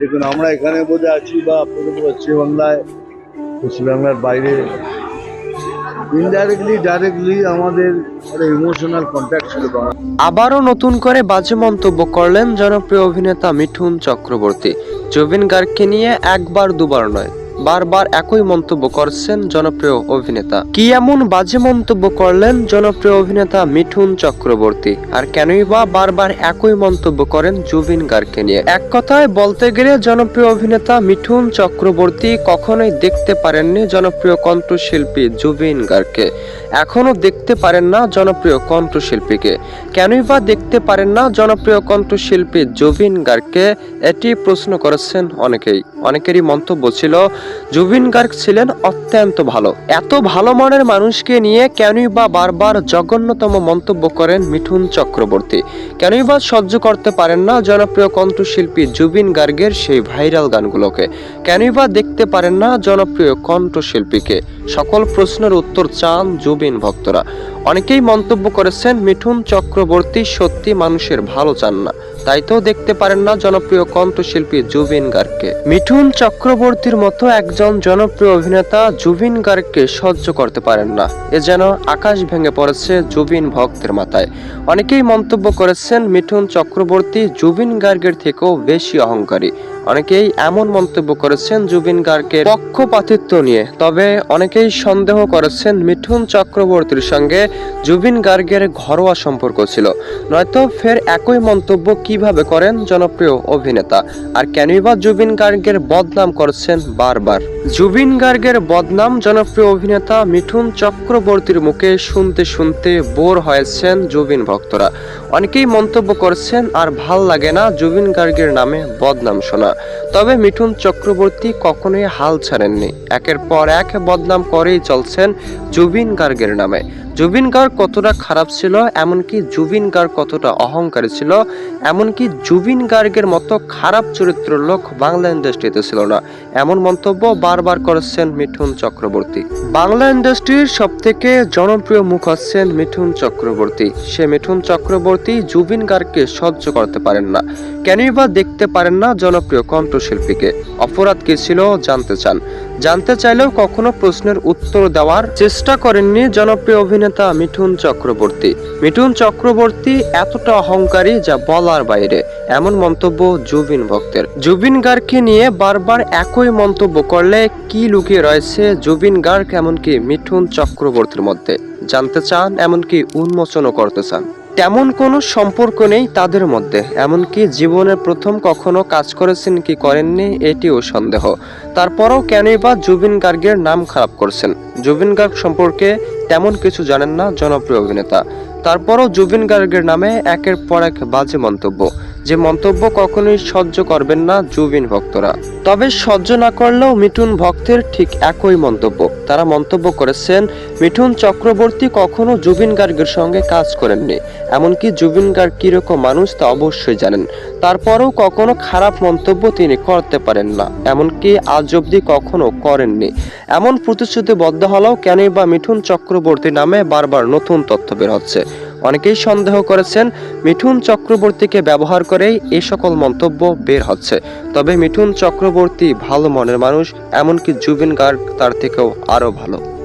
দেখুন, আমরা এখানে বোধ আছি বা আপনাদের পশ্চিমবাংলায় পশ্চিমবাংলার বাইরে। ইনডাইরেক্টলি ডাইরেক্টলি আমাদের একটা ইমোশনাল কন্ট্যাক্ট ছিল আবারও নতুন করে বাজে মন্তব্য করলেন জনপ্রিয় অভিনেতা মিঠুন চক্রবর্তী। জুবিন গার্গকে নিয়ে একবার দুবার নয় বারবার একই মন্তব্য করছেন জনপ্রিয় অভিনেতা। কি এমন বাজে মন্তব্য করলেন জনপ্রিয় অভিনেতা মিঠুন চক্রবর্তী? আর কেনই বা বারবার একই মন্তব্য করেন জুবিন গার্গকে নিয়ে? এক কথায় বলতে গেলে জনপ্রিয় অভিনেতা মিঠুন চক্রবর্তী কখনোই দেখতে পারেননি জনপ্রিয় কণ্ঠশিল্পী জুবিন গার্গকে। এখনও দেখতে পারেন না জনপ্রিয় কণ্ঠশিল্পীকে। কেনই বা দেখতে পারেন না জনপ্রিয় কণ্ঠশিল্পী জুবিন গার্গকে, এটি প্রশ্ন করেছেন অনেকেই। অনেকেরই মন্তব্য ছিল জুবিন গার্গ ছিলেন অত্যন্ত ভালো। এত ভালো মনের মানুষকে নিয়ে কেনই বা বারবার জঘন্যতম মন্তব্য করেন মিঠুন চক্রবর্তী। কেনই বা সহ্য করতে পারেন না জনপ্রিয় কণ্ঠশিল্পী জুবিন গার্গের সেই ভাইরাল গানগুলোকে। কেনই বা দেখতে পারেন না জনপ্রিয় কণ্ঠশিল্পীকে। সকল প্রশ্নের উত্তর চান জুবিন ভক্তরা। অনেকেই মন্তব্য করেছেন, মিঠুন চক্রবর্তী সত্যি মানুষের ভালো চান না। তাই তো দেখতে পারেন না জনপ্রিয় কণ্ঠশিল্পী জুবিন গার্গকে। মিঠুন চক্রবর্তীর মতো একজন জনপ্রিয় অভিনেতা জুবিন গার্গকে সহ্য করতে পারেন না। এ যেন আকাশ ভেঙে পড়েছে জুবিন ভক্তের মাথায়। অনেকেই মন্তব্য করেছেন, মিঠুন চক্রবর্তী জুবিন গার্গের থেকেও বেশি অহংকারী। অনেকেই এমন মন্তব্য করেছেন, জুবিন গার্গের পক্ষপাতিত্ব নিয়ে। তবে অনেকেই সন্দেহ করেছেন, মিঠুন চক্রবর্তীর সঙ্গে জুবিন গার্গের ঘরোয়া সম্পর্ক ছিল। নয়তো ফের একই মন্তব্য কীভাবে করেন জনপ্রিয় অভিনেতা? আর কেনই বা জুবিন গার্গের বদনাম করছেন বারবার? জুবিন গার্গের বদনাম জনপ্রিয় অভিনেতা মিঠুন চক্রবর্তীর মুখে শুনতে শুনতে বোর হয়েছেন জুবিন ভক্তরা। অনেকেই মন্তব্য করছেন, আর ভালো লাগে না জুবিন গার্গের নামে বদনাম শোনা। তবে মিঠুন চক্রবর্তী কখনোই হাল ছাড়েননি। একের পর এক বদনাম করেই চলছেন জুবিন গার্গের নামে। জুবিন গার্গ কতটা খারাপ ছিল, এমনকি জুবিন গার্গ কতটা অহংকারী ছিল, এমনকি জুবিন গার্গের মতো খারাপ চরিত্রের লোক বাংলা ইন্ডাস্ট্রিতে ছিল না। এমন মন্তব্য বারবার করেছেন মিঠুন চক্রবর্তী। বাংলা ইন্ডাস্ট্রির সব থেকে জনপ্রিয় মুখ হচ্ছেন মিঠুন চক্রবর্তী। সে মিঠুন চক্রবর্তী জুবিন গার্গকে সহ্য করতে পারেন না। কেনই বা দেখতে পারেন না জনপ্রিয় কণ্ঠশিল্পীকে। অপরাধ কি ছিল জানতে চান। জানতে চাইলেও কখনো প্রশ্নের উত্তর দেওয়ার চেষ্টা করেননি জনপ্রিয় অভিনেতা মিঠুন চক্রবর্তী। মিঠুন চক্রবর্তী এতটা অহংকারী যা বলার বাইরে, এমন মন্তব্য জুবিন ভক্তের। জুবিন গার্গকে নিয়ে বারবার একই মন্তব্য করলে কি লুকিয়ে রয়েছে জুবিন গার্গ এমনকি মিঠুন চক্রবর্তীর মধ্যে? জানতে চান, এমনকি উন্মোচনও করতে চান। তেমন কোনো সম্পর্ক নেই তাদের মধ্যে, এমনকি জীবনের প্রথম কখনো কাজ করেছেন কি করেননি এটিও সন্দেহ। তারপরও কেনই বা জুবিন গার্গের নাম খারাপ করছেন? জুবিন গার্গ সম্পর্কে তেমন কিছু জানেন না জনপ্রিয় অভিনেতা। তারপরও জুবিন গার্গের নামে একের পর এক বাজে মন্তব্য। যে মন্তব্য কখনোই সহ্য করবেন না জুবিন ভক্তরা। তবে সহ্য না করলেও মিঠুন ভক্তের ঠিক একই মন্তব্য। তারা মন্তব্য করেছেন, মিঠুন চক্রবর্তী কখনো জুবিন গার্গের সঙ্গে কাজ করেননি। এমনকি জুবিন গার্গ কীরকম মানুষ তা অবশ্যই জানেন। তারপরেও কখনো খারাপ মন্তব্য তিনি করতে পারেন না। এমনকি আজ অব্দি কখনো করেননি। এমন প্রতিশ্রুতিবদ্ধ হলেও কেনই বা মিঠুন চক্রবর্তী নামে বারবার নতুন তথ্য বের হচ্ছে। অনেকেই সন্দেহ করেছেন মিঠুন চক্রবর্তীকে ব্যবহার করেই এ সকল মন্তব্য বের হচ্ছে। তবে মিঠুন চক্রবর্তী ভালো মনের মানুষ, এমনকি জুবিন গার্গ তার থেকেও আরও ভালো।